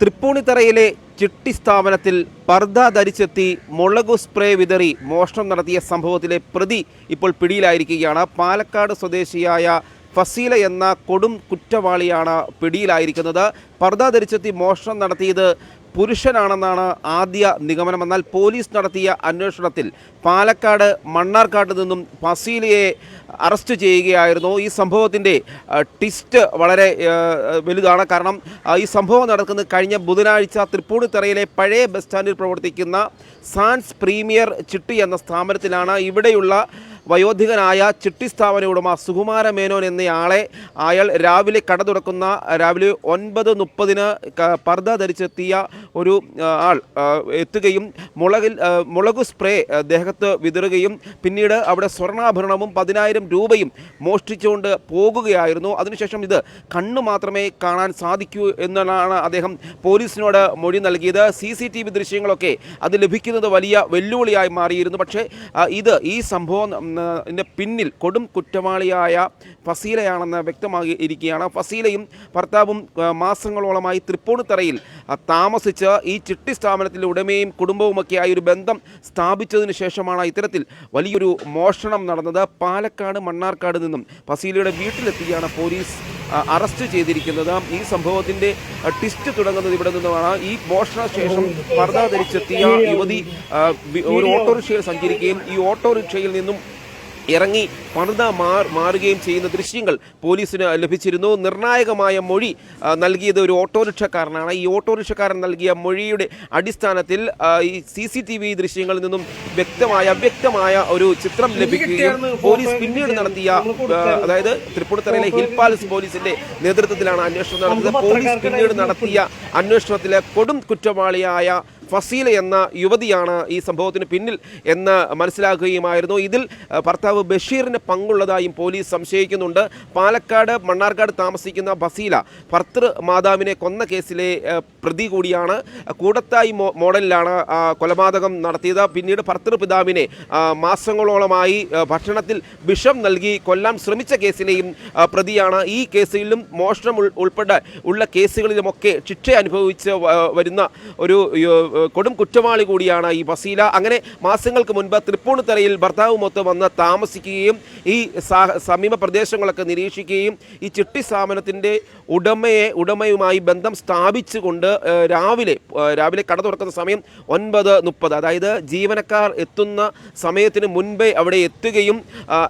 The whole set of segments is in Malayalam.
തൃപ്പൂണിത്തറയിലെ ചിട്ടി സ്ഥാപനത്തിൽ പർദ്ദ ധരിച്ചെത്തി മുളകു സ്പ്രേ വിതറി മോഷണം നടത്തിയ സംഭവത്തിലെ പ്രതി ഇപ്പോൾ പിടിയിലായിരിക്കുകയാണ്. പാലക്കാട് സ്വദേശിയായ ഫസീല എന്ന കൊടും കുറ്റവാളിയാണ് പിടിയിലായിരിക്കുന്നത്. പർദ്ദ ധരിച്ചെത്തി മോഷണം നടത്തിയത് പുരുഷനാണെന്നാണ് ആദ്യ നിഗമനം. എന്നാൽ പോലീസ് നടത്തിയ അന്വേഷണത്തിൽ പാലക്കാട് മണ്ണാർക്കാട്ട് നിന്നും ഫസീലയെ അറസ്റ്റ് ചെയ്യുകയായിരുന്നു. ഈ സംഭവത്തിന്റെ ട്വിസ്റ്റ് വളരെ വലുതാണ്. കാരണം ഈ സംഭവം നടക്കുന്നത് കഴിഞ്ഞ ബുധനാഴ്ച തൃപ്പൂണിത്തറയിലെ പഴയ ബസ് സ്റ്റാൻഡിൽ പ്രവർത്തിക്കുന്ന സാൻസ് പ്രീമിയർ ചിട്ടി എന്ന സ്ഥാപനത്തിലാണ് ഇവിടെയുള്ള വയോധികനായ ചിട്ടി സ്ഥാപന ഉടമ സുകുമാര മേനോൻ എന്നയാളെ അയാൾ രാവിലെ കട തുറക്കുന്ന രാവിലെ ഒൻപത് മുപ്പതിന് പർദ്ദ ധരിച്ചെത്തിയ ഒരു ആൾ എത്തുകയും മുളകിൽ മുളക് സ്പ്രേ ദേഹത്ത് വിതറുകയും പിന്നീട് അവിടെ സ്വർണാഭരണവും പതിനായിരം രൂപയും മോഷ്ടിച്ചുകൊണ്ട് പോകുകയായിരുന്നു. അതിനുശേഷം ഇത് കണ്ണു മാത്രമേ കാണാൻ സാധിക്കൂ എന്നാണ് അദ്ദേഹം പോലീസിനോട് മൊഴി നൽകിയത്. സി സി ടി വി ദൃശ്യങ്ങളൊക്കെ അത് ലഭിക്കുന്നത് വലിയ വെല്ലുവിളിയായി മാറിയിരുന്നു. പക്ഷേ ഇത് ഈ സംഭവം ഇതിന്റെ പിന്നിൽ കൊടും കുറ്റവാളിയായ ഫസീലയാണെന്ന് വ്യക്തമാക്കി ഇരിക്കുകയാണ്. ഫസീലയും ഭർത്താവും മാസങ്ങളോളമായി തൃപ്പൂണിത്തറയിൽ താമസിച്ച് ഈ ചിട്ടി സ്ഥാപനത്തിലെ ഉടമയും കുടുംബവുമൊക്കെയായി ഒരു ബന്ധം സ്ഥാപിച്ചതിന് ശേഷമാണ് ഇത്തരത്തിൽ വലിയൊരു മോഷണം നടന്നത്. പാലക്കാട് മണ്ണാർക്കാട് നിന്നും ഫസീലയുടെ വീട്ടിലെത്തിയാണ് പോലീസ് അറസ്റ്റ് ചെയ്തിരിക്കുന്നത്. ഈ സംഭവത്തിന്റെ ട്വിസ്റ്റ് തുടങ്ങുന്നത് ഇവിടെ നിന്നുമാണ്. ഈ മോഷണ ശേഷം പർദ്ദ ധരിച്ചെത്തിയ യുവതി ഒരു ഓട്ടോറിക്ഷയിൽ സഞ്ചരിക്കുകയും ഈ ഓട്ടോറിക്ഷയിൽ നിന്നും ഇറങ്ങി പണിത മാറുകയും ചെയ്യുന്ന ദൃശ്യങ്ങൾ പോലീസിന് ലഭിച്ചിരുന്നു. നിർണായകമായ മൊഴി നൽകിയത് ഒരു ഓട്ടോറിക്ഷക്കാരനാണ്. ഈ ഓട്ടോറിക്ഷക്കാരൻ നൽകിയ മൊഴിയുടെ അടിസ്ഥാനത്തിൽ ഈ സി സി ടി വി ദൃശ്യങ്ങളിൽ നിന്നും വ്യക്തമായ അവ്യക്തമായ ഒരു ചിത്രം ലഭിക്കുകയും പോലീസ് പിന്നീട് നടത്തിയ അതായത് തൃപ്പൂണിത്തറയിലെ ഹിൽ പാലസ് പോലീസിന്റെ നേതൃത്വത്തിലാണ് അന്വേഷണം നടത്തിയത് പോലീസ് പിന്നീട് നടത്തിയ അന്വേഷണത്തിലെ കൊടും കുറ്റവാളിയായ ഫസീല എന്ന യുവതിയാണ് ഈ സംഭവത്തിന് പിന്നിൽ എന്ന് മനസ്സിലാക്കുകയുമായിരുന്നു ഇതിൽ ഭർത്താവ് ബഷീറിന് പങ്കുള്ളതായും പോലീസ് സംശയിക്കുന്നുണ്ട്. പാലക്കാട് മണ്ണാർക്കാട് താമസിക്കുന്ന ബസീല ഭർത്തൃ മാതാവിനെ കൊന്ന കേസിലെ പ്രതി കൂടിയാണ്. കൂടത്തായി മോഡലിലാണ് കൊലപാതകം നടത്തിയത്. പിന്നീട് ഭർത്തൃപിതാവിനെ പിതാവിനെ മാസങ്ങളോളമായി ഭക്ഷണത്തിൽ വിഷം നൽകി കൊല്ലാൻ ശ്രമിച്ച കേസിലെയും പ്രതിയാണ്. ഈ കേസിലും മോഷണം ഉൾ- ഉൾപ്പെടെ ഉള്ള കേസുകളിലുമൊക്കെ ശിക്ഷ അനുഭവിച്ച് വരുന്ന ഒരു കൊടും കുറ്റവാളി കൂടിയാണ് ഈ വസീല. അങ്ങനെ മാസങ്ങൾക്ക് മുൻപ് തൃപ്പൂണിത്തറയിൽ ഭർത്താവുമൊത്ത് വന്ന് താമസിക്കുകയും ഈ സമീപ പ്രദേശങ്ങളൊക്കെ നിരീക്ഷിക്കുകയും ഈ ചിട്ടി സ്ഥാപനത്തിന്റെ ഉടമയെ ഉടമയുമായി ബന്ധം സ്ഥാപിച്ചുകൊണ്ട് രാവിലെ രാവിലെ കട തുറക്കുന്ന സമയം ഒൻപത് മുപ്പത്. അതായത് ജീവനക്കാർ എത്തുന്ന സമയത്തിന് മുൻപേ അവിടെ എത്തുകയും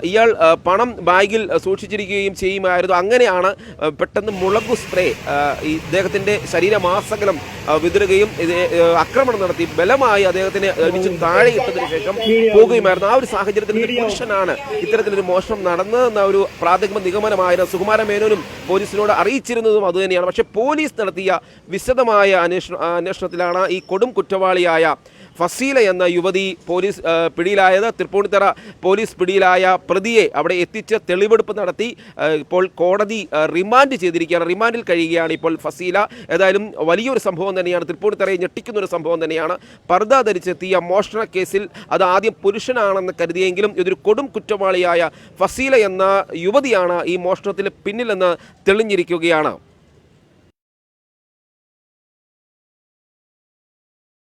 ഇയാൾ പണം ബാഗിൽ സൂക്ഷിച്ചിരിക്കുകയും ചെയ്യുമായിരുന്നു. അങ്ങനെയാണ് പെട്ടെന്ന് മുളകു സ്പ്രേ ഈ ഇദ്ദേഹത്തിന്റെ ശരീരമാസകലം വിതറുകയും ആ, ആക്രമണം നടത്തി ബലമായി അദ്ദേഹത്തിന് അടിച്ച് താഴെ ഇട്ടതിന് ശേഷം പോകുകയുമായിരുന്നു. ആ ഒരു സാഹചര്യത്തിൽ ഒരു പുരുഷനാണ് ഇത്തരത്തിലൊരു മോഷണം നടന്നതെന്ന ഒരു പ്രാഥമിക നിഗമനമായിരുന്നു സുകുമാര മേനോനും പോലീസിനോട് അറിയിച്ചിരുന്നതും അതുതന്നെയാണ് പക്ഷേ പോലീസ് നടത്തിയ വിശദമായ അന്വേഷണ അന്വേഷണത്തിലാണ് ഈ കൊടും കുറ്റവാളിയായ ഫസീല എന്ന യുവതി പോലീസ് പിടിയിലായത്. തൃപ്പൂണിത്തറ പോലീസ് പിടിയിലായ പ്രതിയെ അവിടെ എത്തിച്ച് തെളിവെടുപ്പ് നടത്തി. ഇപ്പോൾ കോടതി റിമാൻഡ് ചെയ്തിരിക്കുകയാണ്. റിമാൻഡിൽ കഴിയുകയാണ് ഇപ്പോൾ ഫസീല. ഏതായാലും വലിയൊരു സംഭവം തന്നെയാണ്. തൃപ്പൂണിത്തറയെ ഞെട്ടിക്കുന്ന ഒരു സംഭവം തന്നെയാണ്. പർദ്ദ ധരിച്ചെത്തിയ മോഷണ കേസിൽ അത് ആദ്യം പുരുഷനാണെന്ന് കരുതിയെങ്കിലും ഇതൊരു കൊടും കുറ്റവാളിയായ ഫസീല എന്ന യുവതിയാണ് ഈ മോഷണത്തിന് പിന്നിലെന്ന് തെളിഞ്ഞിരിക്കുകയാണ്.